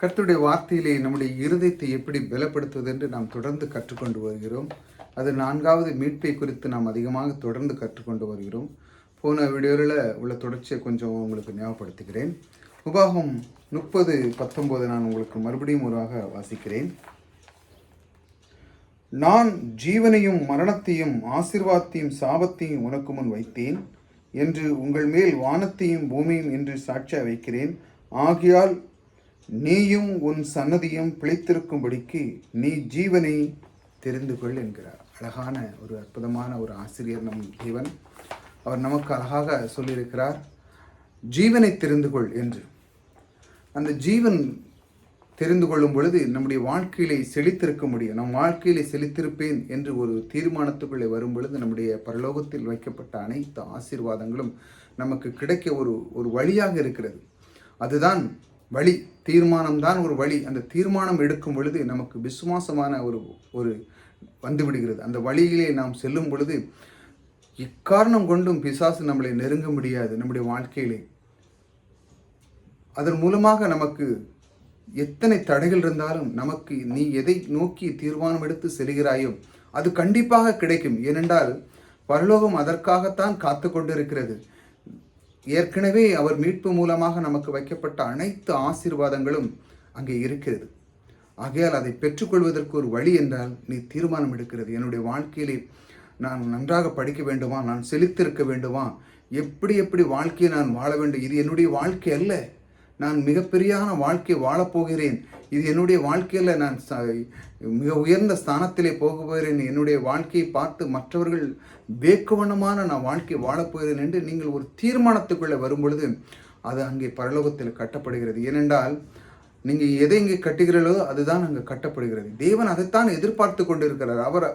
கர்த்தருடைய வார்த்தையிலே நம்முடைய இருதயத்தை எப்படி பலப்படுத்துவது என்று நாம் தொடர்ந்து கற்றுக்கொண்டு வருகிறோம். அது நான்காவது மீட்பை குறித்து நாம் அதிகமாக தொடர்ந்து கற்றுக்கொண்டு வருகிறோம். போன வீடியோவில் உள்ள தொடர்ச்சியை கொஞ்சம் உங்களுக்கு ஞாபகப்படுத்துகிறேன். உபாகம் முப்பது பத்தொம்போது நான் உங்களுக்கு மறுபடியும் ஒருவாக வாசிக்கிறேன். நான் ஜீவனையும் மரணத்தையும் ஆசிர்வாதத்தையும் சாபத்தையும் உனக்கு முன் வைத்தேன் என்று உங்கள் மேல் வானத்தையும் பூமியும் என்று சாட்சியாக வைக்கிறேன். ஆகையால் நீயும் உன் சன்னதியும் பிழைத்திருக்கும்படிக்கு நீ ஜீவனை தெரிந்து கொள் என்கிறார். அழகான ஒரு அற்புதமான ஒரு ஆசிரியர் நம் தேவன் அவர் நமக்கு அழகாக சொல்லியிருக்கிறார் ஜீவனை தெரிந்து கொள் என்று. அந்த ஜீவன் தெரிந்து கொள்ளும் பொழுது நம்முடைய வாழ்க்கையிலே செழித்திருக்க முடியும். நம் வாழ்க்கையிலே செழித்திருப்பேன் என்று ஒரு தீர்மானத்துக்குள்ளே வரும் பொழுது நம்முடைய பரலோகத்தில் வைக்கப்பட்ட அனைத்து ஆசீர்வாதங்களும் நமக்கு கிடைக்க ஒரு ஒரு வழியாக இருக்கிறது. அதுதான் வழி தீர்மானம்தான் ஒரு வழி. அந்த தீர்மானம் எடுக்கும் பொழுது நமக்கு விசுவாசமான ஒரு ஒரு வந்துவிடுகிறது அந்த வழியிலே நாம் செல்லும் பொழுது இக்காரணம் கொண்டும் பிசாசு நம்மளை நெருங்க முடியாது நம்முடைய வாழ்க்கையிலே. அதன் மூலமாக நமக்கு எத்தனை தடைகள் இருந்தாலும் நமக்கு நீ எதை நோக்கி தீர்மானம் எடுத்து செல்கிறாயோ அது கண்டிப்பாக கிடைக்கும். ஏனென்றால் பரலோகம் அதற்காகத்தான் காத்து கொண்டிருக்கிறது ஏற்கனவே அவர் மீட்பு மூலமாக நமக்கு வைக்கப்பட்ட அனைத்து ஆசீர்வாதங்களும் அங்கே இருக்கிறது. ஆகையால் அதை பெற்றுக்கொள்வதற்கு ஒரு வழி என்றால் நீ தீர்மானம் எடுக்கிறது. என்னுடைய வாழ்க்கையிலே நான் நன்றாக படிக்க வேண்டுமா? நான் செழித்திருக்க வேண்டுமா? எப்படி எப்படி வாழ்க்கையை நான் வாழ வேண்டும்? இது என்னுடைய வாழ்க்கை அல்ல. நான் மிகப்பெரியான வாழ்க்கை வாழப்போகிறேன். இது என்னுடைய வாழ்க்கையில் நான் மிக உயர்ந்த ஸ்தானத்திலே போக போகிறேன். என்னுடைய வாழ்க்கையை பார்த்து மற்றவர்கள் வேக்கவண்ணமான நான் வாழ்க்கை வாழப்போகிறேன் என்று நீங்கள் ஒரு தீர்மானத்துக்குள்ளே வரும் பொழுது அது அங்கே பரலோகத்தில் கட்டப்படுகிறது. ஏனென்றால் நீங்கள் எதை இங்கே கட்டுகிறீர்களோ அதுதான் அங்கே கட்டப்படுகிறது. தேவன் அதைத்தான் எதிர்பார்த்து கொண்டிருக்கிறார். அவர்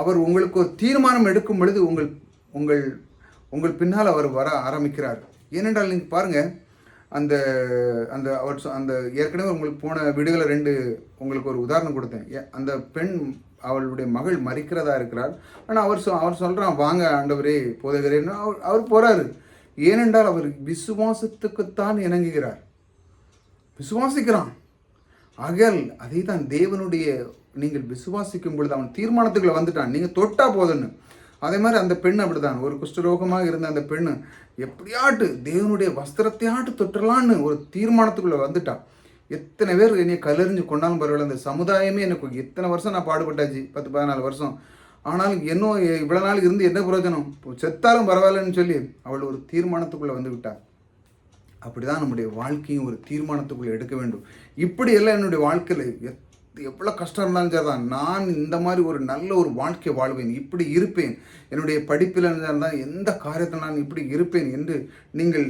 அவர் உங்களுக்கு ஒரு தீர்மானம் எடுக்கும் பொழுது உங்கள் உங்கள் உங்கள் பின்னால் அவர் வர ஆரம்பிக்கிறார். ஏனென்றால் நீங்கள் பாருங்கள் அந்த அந்த அவர் சொ- அந்த ஏற்கனவே உங்களுக்கு போன வீடுகளை ரெண்டு உங்களுக்கு ஒரு உதாரணம் கொடுத்தேன். அந்த பெண் அவளுடைய மகள் மறிக்கிறதா இருக்கிறார் ஆனால் அவர் சொ அவர் சொல்கிறான் வாங்க ஆண்டவரே போதகிறேன்னு அவர் அவர் போகிறாரு ஏனென்றால் அவர் விசுவாசத்துக்குத்தான் இணங்குகிறார். விசுவாசிக்கிறான். அகல் அதே தான் தேவனுடைய நீங்கள் விசுவாசிக்கும் பொழுது அவன் தீர்மானத்துக்குள்ள வந்துட்டான். நீங்கள் தொட்டா போதுன்னு அதே மாதிரி அந்த பெண் அப்படிதான் ஒரு குஷ்டரோகமாக இருந்த அந்த பெண்ணு எப்படியாட்டு தேவனுடைய வஸ்திரத்தையாட்டு தொற்றலான்னு ஒரு தீர்மானத்துக்குள்ளே வந்துட்டான் எத்தனை பேர் என்னை கல்லறிஞ்சு கொண்டாலும் பரவாயில்ல. அந்த சமுதாயமே எனக்கு எத்தனை வருஷம் நான் பாடுபட்டாச்சு? பத்து பதினாலு வருஷம். ஆனாலும் இன்னும் இவ்வளோ நாள் இருந்து என்ன பிரயோஜனம்? செத்தாலும் பரவாயில்லன்னு சொல்லி அவள் ஒரு தீர்மானத்துக்குள்ளே வந்து விட்டாள் அப்படிதான் நம்முடைய வாழ்க்கையும் ஒரு தீர்மானத்துக்குள்ளே எடுக்க வேண்டும். இப்படி எல்லாம் என்னுடைய வாழ்க்கையில் எத் எவ்வளோ கஷ்டம் இருந்தாலும் சரிதான். நான் இந்த மாதிரி ஒரு நல்ல ஒரு வாழ்க்கை வாழ்வேன் இப்படி இருப்பேன். என்னுடைய படிப்பில் இருந்தால் எந்த காரியத்தில் நான் இப்படி இருப்பேன் என்று நீங்கள்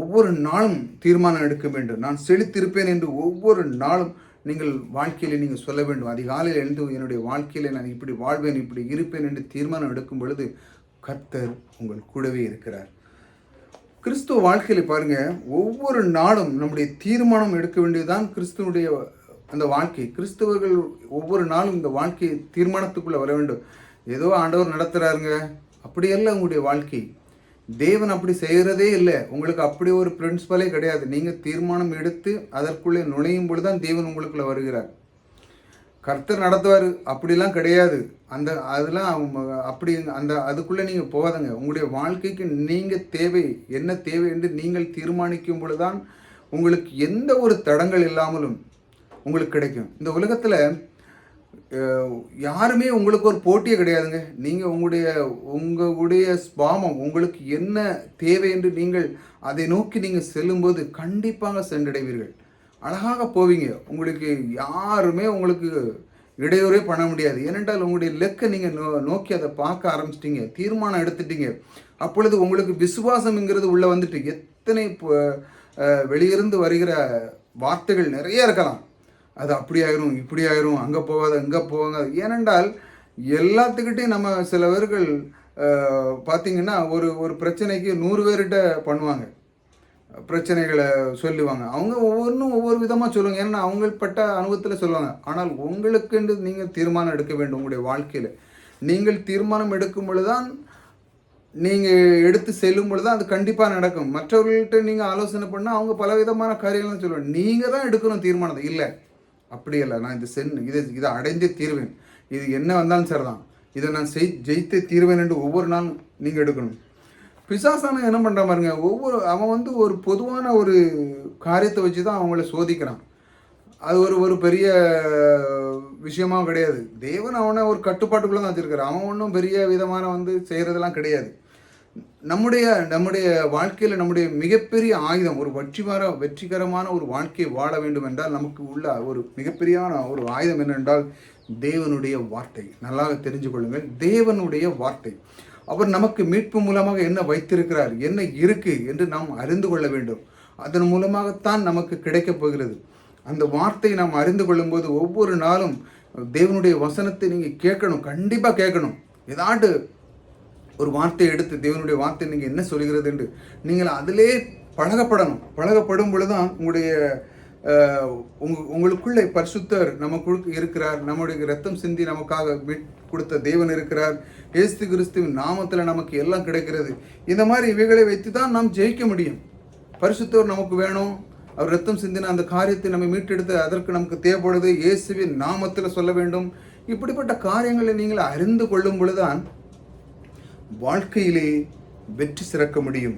ஒவ்வொரு நாளும் தீர்மானம் எடுக்க வேண்டும். நான் செழித்திருப்பேன் என்று ஒவ்வொரு நாளும் நீங்கள் வாழ்க்கையில் நீங்கள் சொல்ல வேண்டும். அதிகாலையில் எழுந்து என்னுடைய வாழ்க்கையில் நான் இப்படி வாழ்வேன் இப்படி இருப்பேன் என்று தீர்மானம் எடுக்கும் பொழுது கர்த்தர் உங்கள் கூடவே இருக்கிறார். கிறிஸ்துவ வாழ்க்கையில் பாருங்கள் ஒவ்வொரு நாளும் நம்முடைய தீர்மானம் எடுக்க வேண்டியதுதான் கிறிஸ்துவனுடைய அந்த வாழ்க்கை கிறிஸ்தவர்கள் ஒவ்வொரு நாளும் இந்த வாழ்க்கை தீர்மானத்துக்குள்ளே வர வேண்டும். ஏதோ ஆண்டவர் நடத்துகிறாருங்க அப்படியெல்லாம் உங்களுடைய வாழ்க்கை. தேவன் அப்படி செய்கிறதே இல்லை. உங்களுக்கு அப்படி ஒரு பிரின்சிபலே கிடையாது. நீங்கள் தீர்மானம் எடுத்து அதற்குள்ளே நுழையும் பொழுது தான் தேவன் உங்களுக்குள்ள வருகிறார். கர்த்தர் நடத்துவார். அப்படிலாம் கிடையாது. அந்த அதெல்லாம் அப்படி அந்த அதுக்குள்ளே நீங்கள் போகாதங்க. உங்களுடைய வாழ்க்கைக்கு நீங்கள் தேவை என்ன தேவை என்று நீங்கள் தீர்மானிக்கும் பொழுதுதான் உங்களுக்கு எந்த ஒரு தடங்கள் இல்லாமலும் உங்களுக்கு கிடைக்கும். இந்த உலகத்தில் யாருமே உங்களுக்கு ஒரு போட்டியே கிடையாதுங்க. நீங்கள் உங்களுடைய உங்களுடைய ஸ்பாமம் உங்களுக்கு என்ன தேவை என்று நீங்கள் அதை நோக்கி நீங்கள் செல்லும்போது கண்டிப்பாக சென்றடைவீர்கள். அழகாக போவீங்க. உங்களுக்கு யாருமே உங்களுக்கு இடையூறே பண்ண முடியாது. ஏனென்றால் உங்களுடைய லெக்கை நீங்கள் நோ நோக்கி அதை பார்க்க ஆரம்பிச்சிட்டிங்க. தீர்மானம் எடுத்துட்டீங்க. அப்பொழுது உங்களுக்கு விசுவாசம்ங்கிறது உள்ளே வந்துட்டு எத்தனை வெளியிருந்து வருகிற வார்த்தைகள் நிறைய இருக்கலாம். அது அப்படி ஆயிரும் இப்படி ஆயிரும் அங்கே போகாத அங்கே போவாங்க ஏனென்றால் எல்லாத்துக்கிட்டையும் நம்ம சில பேர்கள் பார்த்தீங்கன்னா ஒரு ஒரு பிரச்சனைக்கு நூறு பேர்கிட்ட பண்ணுவாங்க. பிரச்சனைகளை சொல்லுவாங்க. அவங்க ஒவ்வொன்றும் ஒவ்வொரு விதமாக சொல்லுவாங்க. ஏன்னா அவங்கள்பட்ட அனுபவத்தில் சொல்லுவாங்க. ஆனால் உங்களுக்கென்று நீங்கள் தீர்மானம் எடுக்க வேண்டும் உங்களுடைய வாழ்க்கையில். நீங்கள் தீர்மானம் எடுக்கும் பொழுதுதான் நீங்கள் எடுத்து செல்லும் பொழுது அது கண்டிப்பாக நடக்கும். மற்றவர்கள்ட்ட நீங்கள் ஆலோசனை பண்ணால் அவங்க பல விதமான காரியங்கள்லாம் சொல்லுவாங்க. நீங்கள் தான் எடுக்கணும் தீர்மானத்தை. இல்லை. அப்படி இல்லை நான் இது சென் இதை இதை அடைந்தே தீர்வேன். இது என்ன வந்தாலும் சரிதான். இதை நான் செய் ஜெயித்தே தீர்வேன் என்று ஒவ்வொரு நாளும் நீங்கள் எடுக்கணும். பிசாசான என்ன பண்ணுற பாருங்க ஒவ்வொரு அவன் வந்து ஒரு பொதுவான ஒரு காரியத்தை வச்சு தான் அவங்கள சோதிக்கிறான். அது ஒரு ஒரு பெரிய விஷயமா கிடையாது. தேவன் அவனை ஒரு கட்டுப்பாட்டுக்குள்ளே தான் வச்சிருக்காரு அவன் ஒன்றும் பெரிய விதமான வந்து செய்கிறதெல்லாம் கிடையாது. நம்முடைய நம்முடைய வாழ்க்கையில் நம்முடைய மிகப்பெரிய ஆயுதம் ஒரு வெற்றிகர வெற்றிகரமான ஒரு வாழ்க்கையை வாழ வேண்டும் என்றால் நமக்கு உள்ள ஒரு மிகப்பெரியான ஒரு ஆயுதம் என்னென்றால் தேவனுடைய வார்த்தை. நல்லாக தெரிஞ்சு கொள்ளுங்கள். தேவனுடைய வார்த்தை. அவர் நமக்கு மீட்பு மூலமாக என்ன வைத்திருக்கிறார் என்ன இருக்கு என்று நாம் அறிந்து கொள்ள வேண்டும். அதன் மூலமாகத்தான் நமக்கு கிடைக்கப் போகிறது. அந்த வார்த்தையை நாம் அறிந்து கொள்ளும்போது ஒவ்வொரு நாளும் தேவனுடைய வசனத்தை நீங்கள் கேட்கணும் கண்டிப்பாக கேட்கணும். ஏதாட்டு ஒரு வார்த்தையை எடுத்து தேவனுடைய வார்த்தை நீங்கள் என்ன சொல்கிறது என்று நீங்கள் அதிலே பழகப்படணும். பழகப்படும் பொழுதுதான் உங்களுடைய உங்க உங்களுக்குள்ளே பரிசுத்தர் நமக்கு இருக்கிறார். நம்முடைய ரத்தம் சிந்தி நமக்காக மீட் கொடுத்த தேவன் இருக்கிறார். ஏசு கிறிஸ்துவின் நாமத்தில் நமக்கு எல்லாம் கிடைக்கிறது. இந்த மாதிரி இவைகளை வைத்து தான் நாம் ஜெயிக்க முடியும். பரிசுத்தவர் நமக்கு வேணும். அவர் ரத்தம் சிந்தின அந்த காரியத்தை நம்ம மீட்டெடுத்து அதற்கு நமக்கு தேவைப்படுது. இயேசுவின் நாமத்தில் சொல்ல வேண்டும். இப்படிப்பட்ட காரியங்களை நீங்கள் அறிந்து கொள்ளும் பொழுதுதான் வாழ்க்கையிலே வெற்றி சிறக்க முடியும்.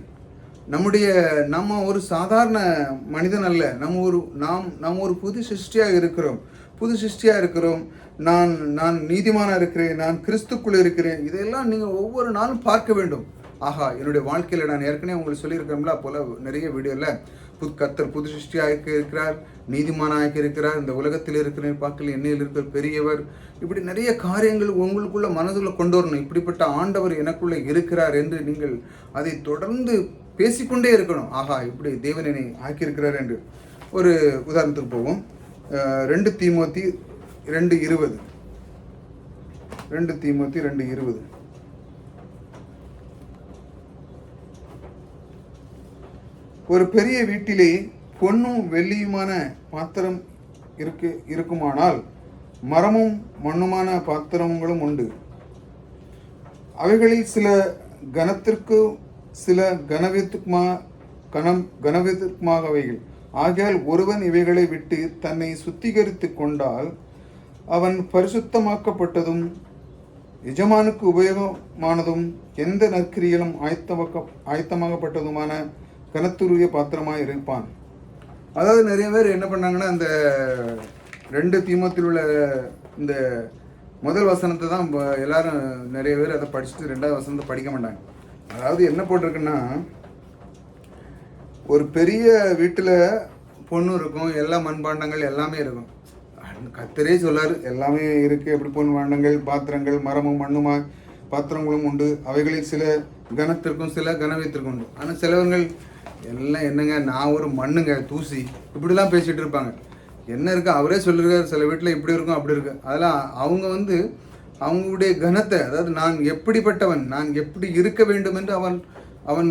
நம்முடைய நம்ம ஒரு சாதாரண மனிதன் அல்ல. நம்ம ஒரு நாம் நாம் ஒரு புது சிருஷ்டியாக இருக்கிறோம். புது சிருஷ்டியாக இருக்கிறோம். நான் நான் நீதிமானாக இருக்கிறேன். நான் கிறிஸ்துக்குள்ளே இருக்கிறேன். இதையெல்லாம் நீங்கள் ஒவ்வொரு நாளும் பார்க்க வேண்டும். ஆஹா என்னுடைய வாழ்க்கையில் நான் ஏற்கனவே உங்களுக்கு சொல்லியிருக்கோம்ல போல நிறைய வீடியோவில் புது கத்தர் புது சிருஷ்டியாக இருக்கிறார் நீதிமானாக இருக்கிறார் இந்த உலகத்தில் இருக்கிற பார்க்கல என்னையில் இருக்கிற பெரியவர் இப்படி நிறைய காரியங்கள் உங்களுக்குள்ள மனதுக்குள்ள கொண்டு வரணும். இப்படிப்பட்ட ஆண்டவர் எனக்குள்ளே இருக்கிறார் என்று நீங்கள் அதை தொடர்ந்து பேசிக்கொண்டே இருக்கணும். ஆஹா இப்படி தேவன் என்னை ஆக்கியிருக்கிறார் என்று. ஒரு உதாரணத்துக்கு போவோம். ரெண்டு தீமோத்தி ரெண்டு இருபது. ரெண்டு தீமோத்தி ரெண்டு இருபது. ஒரு பெரிய வீட்டிலே பொன்னும் வெள்ளியுமான பாத்திரம் இருக்கு இருக்குமானால் மரமும் மண்ணுமான பாத்திரங்களும் உண்டு. அவைகளில் சில கனத்திற்கு சில கனவியத்துக்குமா கனம் கனவியத்துக்குமாகவைகள். ஆகையால் ஒருவன் இவைகளை விட்டு தன்னை சுத்திகரித்து கொண்டால் அவன் பரிசுத்தமாக்கப்பட்டதும் எஜமானுக்கு உபயோகமானதும் எந்த நற்கிரியிலும் ஆயத்தமாக்க ஆயத்தமாகப்பட்டதுமான கனத்துருவிய பாத்திரமாக இருப்பான். அதாவது நிறைய பேர் என்ன பண்ணாங்கன்னா அந்த ரெண்டு தீமத்தில் உள்ள இந்த முதல் வசனத்தை தான் எல்லாரும் நிறைய பேர் அதை படிச்சுட்டு ரெண்டாவது வசனத்தை படிக்க மாட்டாங்க. அதாவது என்ன போட்டிருக்குன்னா ஒரு பெரிய வீட்டில் பொண்ணு இருக்கும் எல்லா மண்பாண்டங்கள் எல்லாமே இருக்கும். கத்தரே சொல்லாரு எல்லாமே இருக்குது எப்படி பொன் பாண்டங்கள் பாத்திரங்கள் மரமும் மண்ணுமா பாத்திரங்களும் உண்டு. அவைகளில் சில கனத்திற்கும் சில கனவீத்திற்கும் உண்டு. ஆனால் சிலவங்கள் எல்லாம் என்னங்க நான் ஒரு மண்ணுங்க தூசி. இப்படிலாம் பேசிகிட்டு இருப்பாங்க. என்ன இருக்கு? அவரே சொல்லியிருக்காரு சில வீட்டில் இப்படி இருக்கும் அப்படி இருக்கு. அதெல்லாம் அவங்க வந்து அவங்களுடைய கனத்தை அதாவது நான் எப்படிப்பட்டவன் நான் எப்படி இருக்க வேண்டும் என்று அவன் அவன்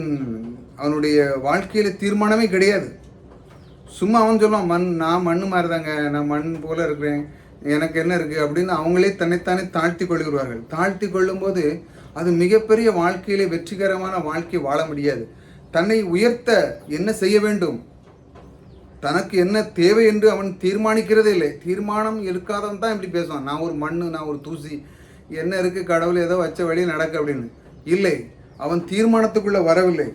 அவனுடைய வாழ்க்கையில் தீர்மானமே கிடையாது. சும்மா அவன் சொல்லுவான் மண் நான் மண்ணு மாதிரி தாங்க நான் மண் போல இருக்கிறேன் எனக்கு என்ன இருக்குது அப்படின்னு அவங்களே தன்னைத்தானே தாழ்த்தி கொள்கிறார்கள் தாழ்த்தி கொள்ளும்போது அது மிகப்பெரிய வாழ்க்கையிலே வெற்றிகரமான வாழ்க்கை வாழ முடியாது. தன்னை உயர்த்த என்ன செய்ய வேண்டும்? தனக்கு என்ன தேவை என்று அவன் தீர்மானிக்கிறதே இல்லை. தீர்மானம் எடுக்காதவன் தான் இப்படி பேசுவான். நான் ஒரு மண் நான் ஒரு தூசி என்ன இருக்கு கடவுள் ஏதோ வச்ச வழியில் நடக்க அப்படின்னு. இல்லை அவன் தீர்மானத்துக்குள்ள வரவில்லை.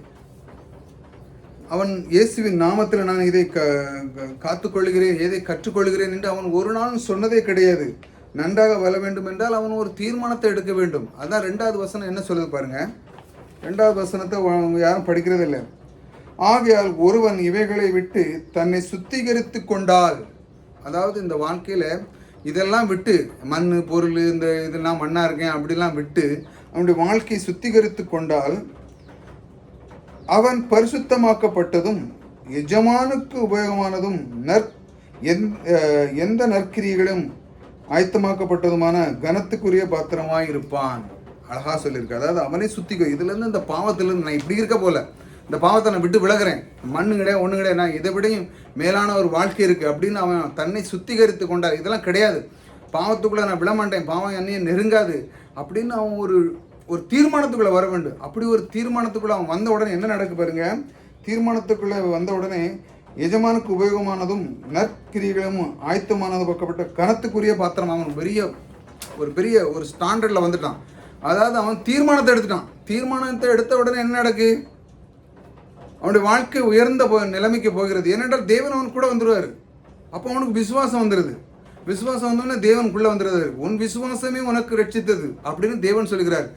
அவன் இயேசுவின் நாமத்தில் நான் இதை க க- காத்துக்கொள்கிறேன் இதை கற்றுக்கொள்கிறேன் என்று அவன் ஒரு நாளும் சொன்னதே கிடையாது. நன்றாக வர வேண்டும் என்றால் அவன் ஒரு தீர்மானத்தை எடுக்க வேண்டும். அதான் ரெண்டாவது வசனம் என்ன சொல்லுது பாருங்கள் ரெண்டாவது வசனத்தை யாரும் படிக்கிறதில்லை. ஆகையால் ஒருவன் இவைகளை விட்டு தன்னை சுத்திகரித்து கொண்டால் அதாவது இந்த வாழ்க்கையில் இதெல்லாம் விட்டு மண் பொருள் இந்த இதெல்லாம் மண்ணாக இருக்கேன் அப்படிலாம் விட்டு அவனுடைய வாழ்க்கையை சுத்திகரித்து கொண்டால் அவன் பரிசுத்தமாக்கப்பட்டதும் எஜமானுக்கு உபயோகமானதும் நற் எந்- எந்த நற்கிரிகளும் ஆயத்தமாக்கப்பட்டதுமான கனத்துக்குரிய பாத்திரமாய் இருப்பான். அழகாக சொல்லியிருக்கு. அதாவது அவனே சுத்திக்கோ இதுலேருந்து இந்த பாவத்திலேருந்து நான் இப்படி இருக்க போல. இந்த பாவத்தை நான் விட்டு விலகுறேன். மண்ணு கிடையாது ஒன்று கிடையாது நான் இதை விடையும் மேலான ஒரு வாழ்க்கை இருக்குது அப்படின்னு அவன் தன்னை சுத்திகரித்து கொண்டார் இதெல்லாம் கிடையாது. பாவத்துக்குள்ளே நான் விடமாட்டேன் பாவம் என்னையே நெருங்காது அப்படின்னு அவன் ஒரு ஒரு தீர்மானத்துக்குள்ளே வர வேண்டும். அப்படி ஒரு தீர்மானத்துக்குள்ளே அவன் வந்த உடனே என்ன நடக்கு பாருங்க? தீர்மானத்துக்குள்ளே வந்த உடனே எஜமானுக்கு உபயோகமானதும் நற்கிரிகளும் ஆயத்தமானது பக்கப்பட்ட கனத்துக்குரிய பாத்திரம் அவன் பெரிய ஒரு பெரிய ஒரு ஸ்டாண்டர்டில் வந்துட்டான். அதாவது அவன் தீர்மானத்தை எடுத்துட்டான். தீர்மானத்தை எடுத்த உடனே என்ன நடக்கு? அவனுடைய வாழ்க்கை உயர்ந்த போ நிலைமைக்கு போகிறது. ஏனென்றால் தேவன் அவன் கூட வந்துடுவார் அப்போ அவனுக்கு விசுவாசம் வந்துடுது விசுவாசம் வந்தோடனே தேவனுக்குள்ளே வந்துடுறாரு உன் விசுவாசமே உனக்கு ரட்சித்தது அப்படின்னு தேவன் சொல்கிறார்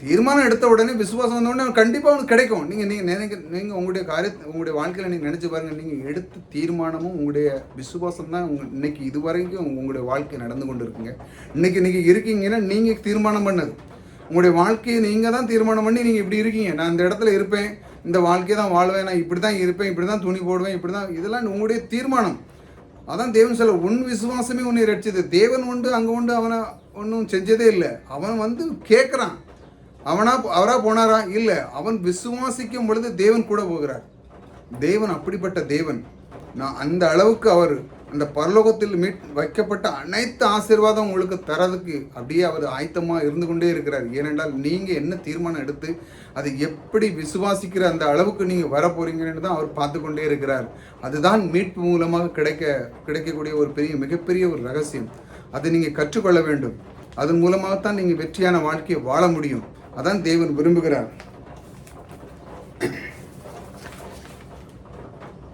தீர்மானம் எடுத்த உடனே விசுவாசம் வந்த உடனே கண்டிப்பாக அவனுக்கு கிடைக்கும். நீங்கள் நீங்கள் நினைக்க நீங்கள் உங்களுடைய காரியத்தை உங்களுடைய வாழ்க்கையில் நீங்கள் நினச்சி பாருங்கள் நீங்கள் எடுத்த தீர்மானமும் உங்களுடைய விசுவாசம் தான் உங்க இன்னைக்கு இதுவரைக்கும் உங்களுடைய வாழ்க்கை நடந்து கொண்டு இருக்குங்க இன்னைக்கு நீங்கள் இருக்கீங்கன்னா நீங்கள் தீர்மானம் பண்ணது. உங்களுடைய வாழ்க்கையை நீங்கள் தான் தீர்மானம் பண்ணி நீங்கள் இப்படி இருக்கீங்க. நான் இந்த இடத்துல இருப்பேன். இந்த வாழ்க்கையை தான் வாழ்வேன். நான் இப்படி தான் இருப்பேன். இப்படி தான் துணி போடுவேன். இப்படி தான் இதெல்லாம் உங்களுடைய தீர்மானம். அதான் தேவன் சொல்ல உன் விசுவாசமே உன்னை ரட்சிது தேவன் உண்டு அங்கே உண்டு அவனை ஒன்றும் செஞ்சதே இல்லை. அவன் வந்து கேட்குறான். அவனா அவரா போனாரா? இல்லை. அவன் விசுவாசிக்கும் பொழுது தேவன் கூட போகிறார். தேவன் அப்படிப்பட்ட தேவன். நான் அந்த அளவுக்கு அவர் அந்த பரலோகத்தில் மீட் வைக்கப்பட்ட அனைத்து ஆசீர்வாதம் உங்களுக்கு தரதுக்கு அப்படியே அவர் ஆயத்தமாக இருந்து கொண்டே இருக்கிறார். ஏனென்றால் நீங்கள் என்ன தீர்மானம் எடுத்து அதை எப்படி விசுவாசிக்கிற அந்த அளவுக்கு நீங்கள் வர போறீங்கன்னு தான் அவர் பார்த்து கொண்டே இருக்கிறார். அதுதான் மீட்பு மூலமாக கிடைக்க கிடைக்கக்கூடிய ஒரு பெரிய மிகப்பெரிய ஒரு ரகசியம். அதை நீங்கள் கற்றுக்கொள்ள வேண்டும். அதன் மூலமாகத்தான் நீங்கள் வெற்றியான வாழ்க்கையை வாழ முடியும். அதான் தேவன் விரும்புகிறார்.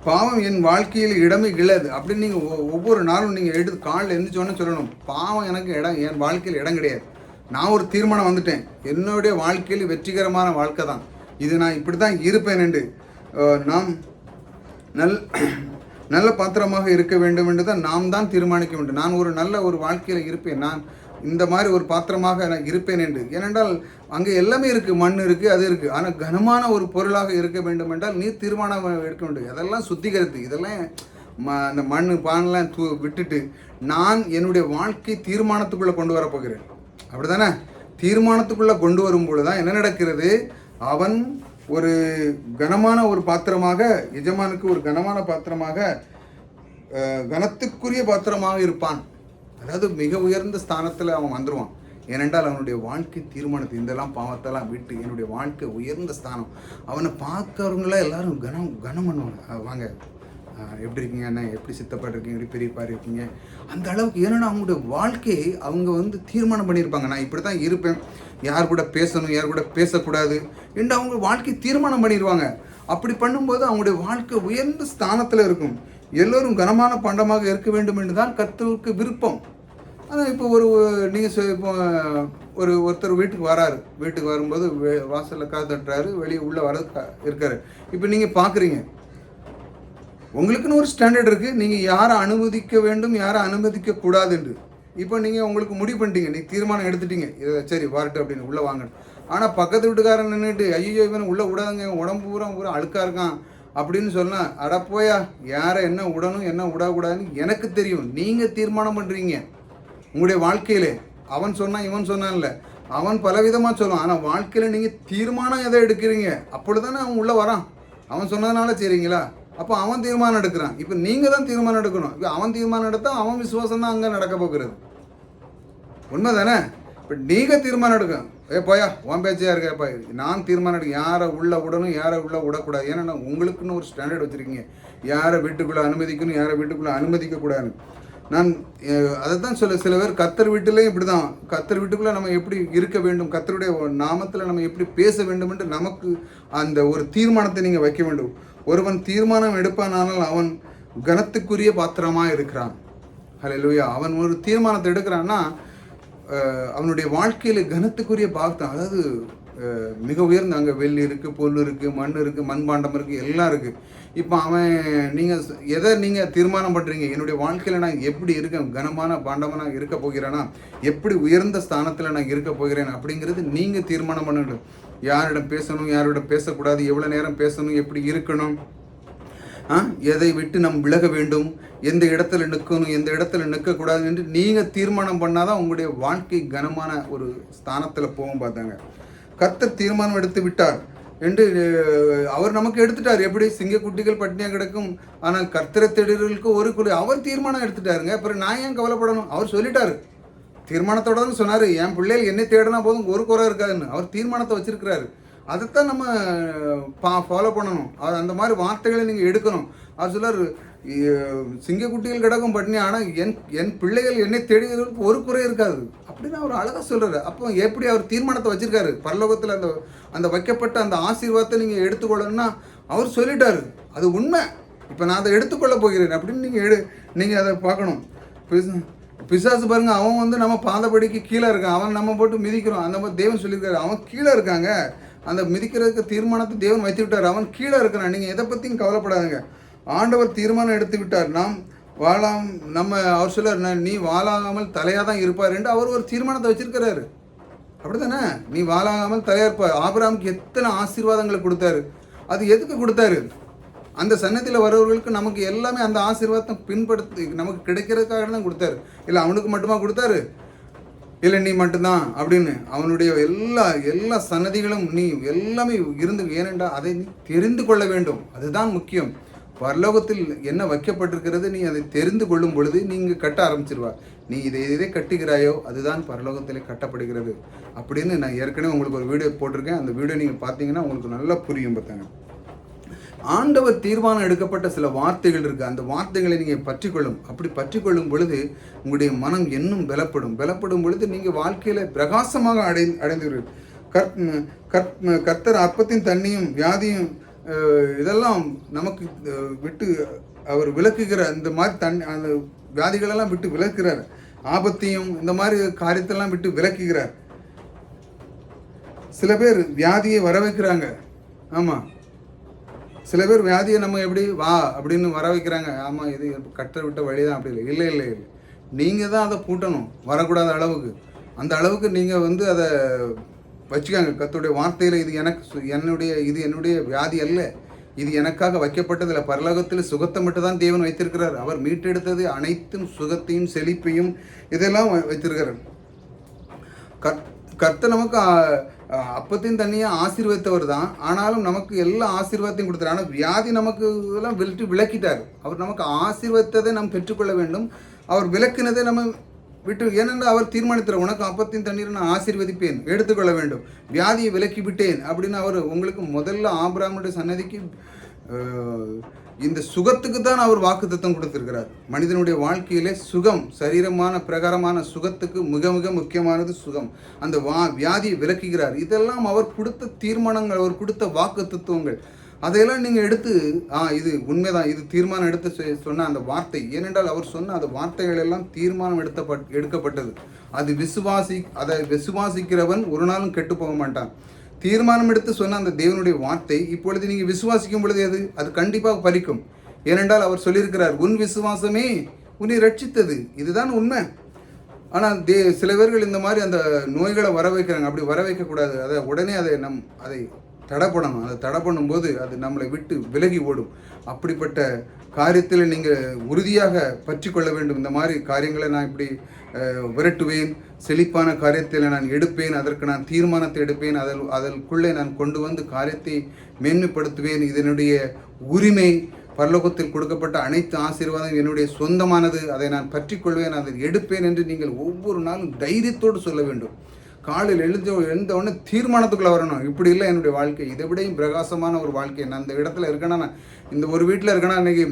பாவம் என் வாழ்க்கையில் இடமே இழது. அப்படின்னு நீங்கள் ஒவ்வொரு நாளும் நீங்கள் எடுத்து காலில் எழுந்திரிச்சோன்னு சொல்லணும். பாவம் எனக்கு இடம் என் வாழ்க்கையில் இடம் கிடையாது. நான் ஒரு தீர்மானம் வந்துட்டேன். என்னுடைய வாழ்க்கையில் வெற்றிகரமான வாழ்க்கை தான். இது நான் இப்படி தான் இருப்பேன் என்று நாம் நல் நல்ல பாத்திரமாக இருக்க வேண்டும் என்று தான் நாம் தான் தீர்மானிக்க வேண்டும். நான் ஒரு நல்ல ஒரு வாழ்க்கையில் இருப்பேன். நான் இந்த மாதிரி ஒரு பாத்திரமாக நான் இருப்பேன் என்று. ஏனென்றால் அங்கே எல்லாமே இருக்குது மண் இருக்குது அது இருக்குது ஆனால் கனமான ஒரு பொருளாக இருக்க வேண்டும் என்றால் நீ தீர்மானம் எடுக்க வேண்டும். அதெல்லாம் சுத்திகரித்து இதெல்லாம் ம அந்த மண் பானெல்லாம் தூ விட்டுட்டு நான் என்னுடைய வாழ்க்கை தீர்மானத்துக்குள்ளே கொண்டு வரப்போகிறேன் அப்படி அப்படிதானே தீர்மானத்துக்குள்ளே கொண்டு வரும்பொழுது தான் என்ன நடக்கிறது? அவன் ஒரு கனமான ஒரு பாத்திரமாக எஜமானுக்கு ஒரு கனமான பாத்திரமாக கனத்துக்குரிய பாத்திரமாக இருப்பான். அதாவது மிக உயர்ந்த ஸ்தானத்தில் அவன் வந்துடுவான் ஏனென்றால் அவனுடைய வாழ்க்கை தீர்மானத்தை இதெல்லாம் பாவத்தெல்லாம் விட்டு என்னுடைய வாழ்க்கை உயர்ந்த ஸ்தானம். அவனை பார்க்கறவங்களாம் எல்லாரும் கனம் கனம் பண்ணுவாங்க. வாங்க. எப்படி இருக்கீங்க அண்ணா? எப்படி சித்தப்பட்டிருக்கீங்க எப்படி பெரியப்பா இருக்கீங்க? அந்த அளவுக்கு ஏன்னா அவங்களுடைய வாழ்க்கையை அவங்க வந்து தீர்மானம் பண்ணியிருப்பாங்க. நான் இப்படி தான் இருப்பேன். யார் கூட பேசணும் யார் கூட பேசக்கூடாது என்று அவங்க வாழ்க்கை தீர்மானம் பண்ணிடுவாங்க. அப்படி பண்ணும்போது அவங்களுடைய வாழ்க்கை உயர்ந்த ஸ்தானத்தில் இருக்கும். எல்லோரும் கனமான பண்டமாக இருக்க வேண்டும் என்று தான் கர்த்தருக்கு விருப்பம். ஆனால் இப்போ ஒரு நீங்கள் இப்போ ஒரு ஒருத்தர் வீட்டுக்கு வராரு. வீட்டுக்கு வரும்போது வாசலில் வாசல்ல தட்டுறாரு வெளியே உள்ளே வர இருக்காரு. இப்போ நீங்கள் பார்க்குறீங்க உங்களுக்குன்னு ஒரு ஸ்டாண்டர்ட் இருக்குது நீங்கள் யாரை அனுமதிக்க வேண்டும் யாரை அனுமதிக்க கூடாதுன்று இப்போ நீங்கள் உங்களுக்கு முடிவு பண்ணிட்டீங்க. நீ தீர்மானம் எடுத்துட்டீங்க. இதை சரி வரட்டு அப்படின்னு உள்ளே வாங்கணும். ஆனால் பக்கத்து வீட்டுக்காரன் நின்றுட்டு ஐயோ இவன் உள்ளே விடாதுங்க. உடம்பு பூரா பூரா அழுக்காக இருக்கான். அப்படின்னு சொன்னால் அட போயா யாரை என்ன விடணும் என்ன விடக்கூடாதுன்னு எனக்கு தெரியும். நீங்கள் தீர்மானம் பண்ணுறீங்க உங்களுடைய வாழ்க்கையிலே. அவன் சொன்னான் இவன் சொன்னான்ல அவன் பலவிதமாக சொல்லுவான். ஆனால் வாழ்க்கையில் நீங்கள் தீர்மானம் எதை எடுக்கிறீங்க? அப்படி தானே அவன் உள்ளே வரான். அவன் சொன்னதுனால சரிங்களா? அப்போ அவன் தீர்மானம் எடுக்கிறான். இப்போ நீங்கள் தான் தீர்மானம் எடுக்கணும். இப்போ அவன் தீர்மானம் எடுத்தால் அவன் விசுவாசம் தான் அங்கே நடக்க போகிறது. உண்மை தானே இப்போ நீங்கள் தீர்மானம் எடுக்கணும். ஏ போயா உன் பேச்சையா இருக்கப்பா நான் தீர்மானம் எடுக்க யாரை உள்ளே விடணும் யாரை உள்ளே விடக்கூடாது. ஏன்னா உங்களுக்குன்னு ஒரு ஸ்டாண்டர்ட் வச்சுருக்கீங்க. யாரை வீட்டுக்குள்ளே அனுமதிக்கணும் யாரை வீட்டுக்குள்ளே அனுமதிக்கக்கூடாது நான் அதை தான் சொல்ல சில பேர் கத்தர் வீட்டிலையும் இப்படி தான் கத்தர் வீட்டுக்குள்ளே நம்ம எப்படி இருக்க வேண்டும் கத்தருடைய நாமத்தில் நம்ம எப்படி பேச வேண்டும் என்று நமக்கு அந்த ஒரு தீர்மானத்தை நீங்கள் வைக்க வேண்டும். ஒருவன் தீர்மானம் எடுப்பானால் அவன் கனத்துக்குரிய பாத்திரமாக இருக்கிறான். ஹalleluya. அவன் ஒரு தீர்மானத்தை எடுக்கிறான்னா அவனுடைய வாழ்க்கையில் கனத்துக்குரிய பாத்திரம் அதாவது மிக உயர்ந்த அங்கே வெள்ளி இருக்குது பொல் இருக்குது மண் இருக்குது மண்பாண்டம் இருக்குது எல்லாம் இருக்குது இப்போ அவன் நீங்கள் எதை நீங்கள் தீர்மானம் பண்ணுறீங்க என்னுடைய வாழ்க்கையில் நான் எப்படி இருக்கேன் கனமான பாண்டமாக நான் இருக்க போகிறேனா? எப்படி உயர்ந்த ஸ்தானத்தில் நான் இருக்க போகிறேன் அப்படிங்கிறது நீங்கள் தீர்மானம் பண்ணணும். யாரிடம் பேசணும் யாரிடம் பேசக்கூடாது எவ்வளோ நேரம் பேசணும் எப்படி இருக்கணும்? எதை விட்டு நாம் விலக வேண்டும்? எந்த இடத்துல நிற்கணும்? எந்த இடத்துல நிற்கக்கூடாது என்று நீங்கள் தீர்மானம் பண்ணாதான் உங்களுடைய வாழ்க்கை கனமான ஒரு ஸ்தானத்தில் போகும் பார்த்தாங்க. கர்த்தர் தீர்மானம் எடுத்து விட்டார் என்று அவர் நமக்கு எடுத்துட்டார். எப்படி? சிங்கக்குட்டிகள் பட்டினியாக கிடக்கும். ஆனால் கர்த்தரை தேடுறவர்களுக்கு ஒரு குழு. அவர் தீர்மானம் எடுத்துட்டாருங்க. அப்புறம் நான் ஏன் கவலைப்படணும்? அவர் சொல்லிட்டாரு. தீர்மானத்தோட தான் சொன்னார். என் பிள்ளைகள் என்னை தேடினா போதும் ஒரு குறை இருக்காதுன்னு. அவர் தீர்மானத்தை வச்சிருக்கிறாரு. அதைத்தான் நம்ம பா ஃபாலோ பண்ணணும். அது அந்த மாதிரி வார்த்தைகளை நீங்கள் எடுக்கணும். அது சிலர் சிங்கக்குட்டிகள் கிடக்கும் பட்னி ஆனால் என் என் பிள்ளைகள் என்னை தேடுகிறதுக்கு ஒரு குறை இருக்காது. அப்படின்னு அவர் அழகாக சொல்கிறாரு அப்போ எப்படி அவர் தீர்மானத்தை வச்சுருக்காரு? பரலோகத்தில் அந்த அந்த வைக்கப்பட்ட அந்த ஆசீர்வாதத்தை நீங்கள் எடுத்துக்கொள்ளணும்னா அவர் சொல்லிட்டாரு. அது உண்மை. இப்போ நான் அதை எடுத்துக்கொள்ள போகிறேன் அப்படின்னு நீங்கள் எடு நீங்கள் அதை பார்க்கணும். பிசாசு பாருங்க அவன் வந்து நம்ம பாதப்படிக்கு கீழே இருக்கான். அவன் நம்ம போட்டு மிதிக்கிறோம். அந்த மாதிரி தேவன் சொல்லியிருக்காரு. அவன் கீழே இருக்காங்க. அந்த மிதிக்கிறதுக்கு தீர்மானத்தை தேவன் வைத்து விட்டார் அவன் கீழே இருக்கிறான். நீங்கள் எதை பற்றியும் கவலைப்படாதுங்க. ஆண்டவர் தீர்மானம் எடுத்து விட்டார் நாம் வாழாம் நம்ம அவர் சொல்றார் நீ வாழாமல் தலையாக தான் இருப்பார் என்று அவர் ஒரு தீர்மானத்தை வச்சிருக்கிறாரு. அப்படிதானே நீ வாழாமல் தலையாக இருப்பார் ஆபராமுக்கு எத்தனை ஆசீர்வாதங்களை கொடுத்தாரு. அது எதுக்கு கொடுத்தாரு? அந்த சன்னதியில் வரவர்களுக்கு நமக்கு எல்லாமே அந்த ஆசீர்வாதத்தை பின்படுத்தி நமக்கு கிடைக்கிறதுக்காக தான் கொடுத்தாரு. இல்லை அவனுக்கு மட்டுமா கொடுத்தாரு? இல்லை நீ மட்டும்தான் அப்படின்னு அவனுடைய எல்லா எல்லா சன்னதிகளும் நீ எல்லாமே இருந்து ஏனென்றா அதை நீ தெரிந்து கொள்ள வேண்டும். அதுதான் முக்கியம். பரலோகத்தில் என்ன வைக்கப்பட்டிருக்கிறது நீ அதை தெரிந்து கொள்ளும் பொழுது நீங்கள் கட்ட ஆரம்பிச்சிருவா நீ இதை எதை கட்டுகிறாயோ அதுதான் பரலோகத்திலே கட்டப்படுகிறது. அப்படின்னு நான் ஏற்கனவே உங்களுக்கு ஒரு வீடியோ போட்டிருக்கேன். அந்த வீடியோ நீங்கள் பார்த்தீங்கன்னா உங்களுக்கு நல்லா புரியும் பார்த்தாங்க ஆண்டவர் தீர்மானம் எடுக்கப்பட்ட சில வார்த்தைகள் இருக்குது அந்த வார்த்தைகளை நீங்கள் பற்றிக்கொள்ளும். அப்படி பற்றிக்கொள்ளும் பொழுது உங்களுடைய மனம் இன்னும் பலப்படும். பலப்படும் பொழுது நீங்கள் வாழ்க்கையில பிரகாசமாக அடை அடைந்துவீர்கள் கற் கற் கர்த்தர் அப்பத்தின் தண்ணியும் வியாதியும் இதெல்லாம் நமக்கு விட்டு அவர் விளக்குகிற இந்த மாதிரி தண்ணி அந்த வியாதிகளெல்லாம் விட்டு விளக்குகிறார். ஆபத்தையும் இந்த மாதிரி காரியத்தெல்லாம் விட்டு விளக்குகிறார். சில பேர் வியாதியை வர வைக்கிறாங்க ஆமாம் சில பேர் வியாதியை நம்ம எப்படி வா அப்படின்னு வர வைக்கிறாங்க. ஆமாம் இது கட்ட விட்ட வழி தான் அப்படி இல்லை. இல்லை இல்லை இல்லை. நீங்கள் தான் அதை பூட்டணும். வரக்கூடாத அளவுக்கு. அந்த அளவுக்கு நீங்கள் வந்து அதை வச்சுக்காங்க. கத்துடைய வார்த்தையில் இது எனக்கு சு- என்னுடைய இது என்னுடைய வியாதி அல்ல. இது எனக்காக வைக்கப்பட்டதில்ல பரலோகத்தில் சுகத்தை மட்டும் தான் தேவன் வைத்திருக்கிறார். அவர் மீட்டெடுத்தது அனைத்தும் சுகத்தையும் செழிப்பையும் இதெல்லாம் வைத்திருக்கிறார். கத் கர்த்தர் நமக்கு அப்பத்தையும் தண்ணியாக ஆசீர்வதித்தவர் தான் ஆனாலும் நமக்கு எல்லா ஆசீர்வாதத்தையும் கொடுத்தாரு. ஆனால் வியாதி நமக்கு எல்லாம் விட்டு விளக்கிட்டார். அவர் நமக்கு ஆசீர்வத்ததை நாம் பெற்றுக்கொள்ள வேண்டும். அவர் விளக்கினதை நம்ம விட்டு ஏனென்றால் அவர் தீர்மானித்தார் உனக்கு அப்பத்தின் தண்ணீரை நான் ஆசீர்வதிப்பேன் எடுத்துக்கொள்ள வேண்டும். வியாதியை விலக்கி விட்டேன். அப்படின்னு அவர் உங்களுக்கு முதல்ல ஆபிராமுடைய சன்னதிக்கு இந்த சுகத்துக்கு தான் அவர் வாக்குத்தத்தம் கொடுத்திருக்கிறார். மனிதனுடைய வாழ்க்கையிலே சுகம் சரீரமான பிரகாரமான சுகத்துக்கு மிக மிக முக்கியமானது சுகம். அந்த வா வியாதியை விளக்குகிறார். இதெல்லாம் அவர் கொடுத்த தீர்மானங்கள் அவர் கொடுத்த வாக்கு தத்துவங்கள் அதையெல்லாம் நீங்கள் எடுத்து ஆ இது உண்மைதான். இது தீர்மானம் எடுத்து சொ- சொன்ன அந்த வார்த்தை. ஏனென்றால் அவர் சொன்ன அந்த வார்த்தைகள் எல்லாம் தீர்மானம் எடுத்தப்பட் எடுக்கப்பட்டது. அது விசுவாசி அதை விசுவாசிக்கிறவன் ஒரு நாளும் கெட்டு போக மாட்டான். தீர்மானம் எடுத்து சொன்ன அந்த தேவனுடைய வார்த்தை இப்பொழுது நீங்கள் விசுவாசிக்கும் பொழுது அது அது கண்டிப்பாக பலிக்கும். ஏனென்றால் அவர் சொல்லியிருக்கிறார் உன் விசுவாசமே உன்னை ரட்சித்தது இதுதான் உண்மை. ஆனால் தே சில பேர்கள் இந்த மாதிரி அந்த நோய்களை வர வைக்கிறாங்க அப்படி வர வைக்கக்கூடாது அதை உடனே அதை நம் அதை தடை பண்ணணும் அதை தடை பண்ணும்போது அது நம்மளை விட்டு விலகி ஓடும். அப்படிப்பட்ட காரியத்தில் நீங்கள் உறுதியாக பற்றி கொள்ள வேண்டும். இந்த மாதிரி காரியங்களை நான் இப்படி விரட்டுவேன். செழிப்பான காரியத்தில் நான் எடுப்பேன். அதற்கு நான் தீர்மானத்தை எடுப்பேன். அதில் அதற்குள்ளே நான் கொண்டு வந்து காரியத்தை மேன்மைப்படுத்துவேன். இதனுடைய உரிமை பரலோகத்தில் கொடுக்கப்பட்ட அனைத்து ஆசீர்வாதம் என்னுடைய சொந்தமானது. அதை நான் பற்றிக்கொள்வேன் அதை எடுப்பேன் என்று நீங்கள் ஒவ்வொரு நாளும் தைரியத்தோடு சொல்ல வேண்டும். காலையில் எழுந்த எழுந்தவுடனே தீர்மானத்துக்குள்ளே வரணும். இப்படி இல்லை என்னுடைய வாழ்க்கை. இதை விடையும் பிரகாசமான ஒரு வாழ்க்கை. நான் இந்த இடத்துல இருக்கேன்னா நான் இந்த ஒரு வீட்டில் இருக்கேன்னா இன்றைக்கி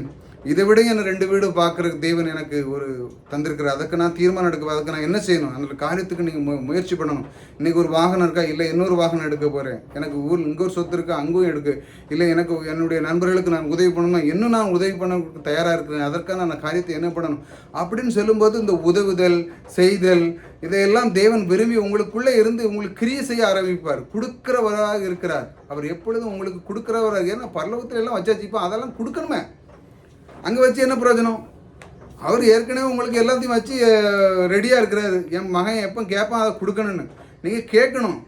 இதை விட என்ன ரெண்டு வீடு பார்க்குறதுக்கு தேவன் எனக்கு ஒரு தந்திருக்கிறார். அதுக்கு நான் தீர்மானம் எடுக்க அதுக்கு நான் என்ன செய்யணும்? அந்த காரியத்துக்கு நீங்கள் மு முயற்சி பண்ணணும். இன்றைக்கி ஒரு வாகனம் இருக்கா? இல்லை இன்னொரு வாகனம் எடுக்க போகிறேன் எனக்கு ஊர் இங்கே ஒரு சொத்து இருக்கா? அங்கேயும் எடுக்கு. இல்லை எனக்கு என்னுடைய நண்பர்களுக்கு நான் உதவி பண்ணணும்னா இன்னும் நான் உதவி பண்ண தயாராக இருக்கிறேன். அதற்கான நான் காரியத்தை என்ன பண்ணணும்? அப்படின்னு சொல்லும்போது இந்த உதவுதல் செய்தல் இதையெல்லாம் தேவன் விரும்பி உங்களுக்குள்ளே இருந்து உங்களுக்கு கிரியை செய்ய ஆரம்பிப்பார். கொடுக்கிறவராக இருக்கிறார். அவர் எப்பொழுதும் உங்களுக்கு கொடுக்குறவராக ஏன்னா பல்லவத்தில் எல்லாம் வச்சாச்சு. இப்போ அதெல்லாம் கொடுக்கணுமே. அங்கே வச்சு என்ன பிரயோஜனம்? அவர் ஏற்கனவே உங்களுக்கு எல்லாத்தையும் வச்சு ரெடியாக இருக்கிறாரு. என் மகன் எப்போ கேட்பான் அதை கொடுக்கணும்னு. நீங்கள் கேட்கணும்.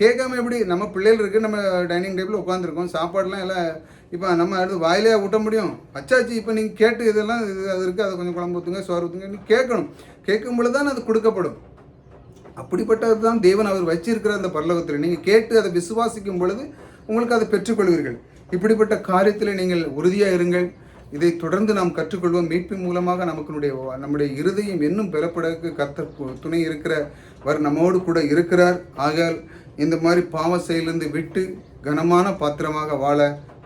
கேட்காம எப்படி? நம்ம பிள்ளைகள் இருக்குது நம்ம டைனிங் டேபிள் உட்காந்துருக்கோம் சாப்பாடுலாம் எல்லாம் இப்போ நம்ம அடுத்து வாயிலே ஊட்ட முடியும். வச்சாச்சு இப்போ நீங்கள் கேட்டு இதெல்லாம் இது அது இருக்குது அதை கொஞ்சம் குழம்பு ஊற்றுங்க சோறு ஊற்றுங்க கேட்கணும். கேட்கும் பொழுது தான் அது கொடுக்கப்படும். அப்படிப்பட்டது தான் தேவன் அவர் வச்சிருக்கிற அந்த பரலோகத்தில். நீங்கள் கேட்டு அதை விசுவாசிக்கும் பொழுது உங்களுக்கு அதை பெற்றுக்கொள்வீர்கள். இப்படிப்பட்ட காரியத்தில் நீங்கள் உறுதியாக இருங்கள். இதை தொடர்ந்து நாம் கற்றுக்கொள்வோம். மீட்பின் மூலமாக நமக்கு நம்முடைய இருதயம் இன்னும் பெறப்படக்கு கர்த்தர் துணை இருக்கிறவர் நம்மோடு கூட இருக்கிறார். ஆகையால் இந்த மாதிரி பாவ செயலிருந்து விட்டு கனமான பாத்திரமாக வாழ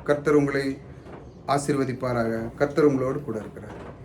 கர்த்தர் உங்களை ஆசீர்வதிப்பாராக. கர்த்தர் உங்களோடு கூட இருக்கிறார்.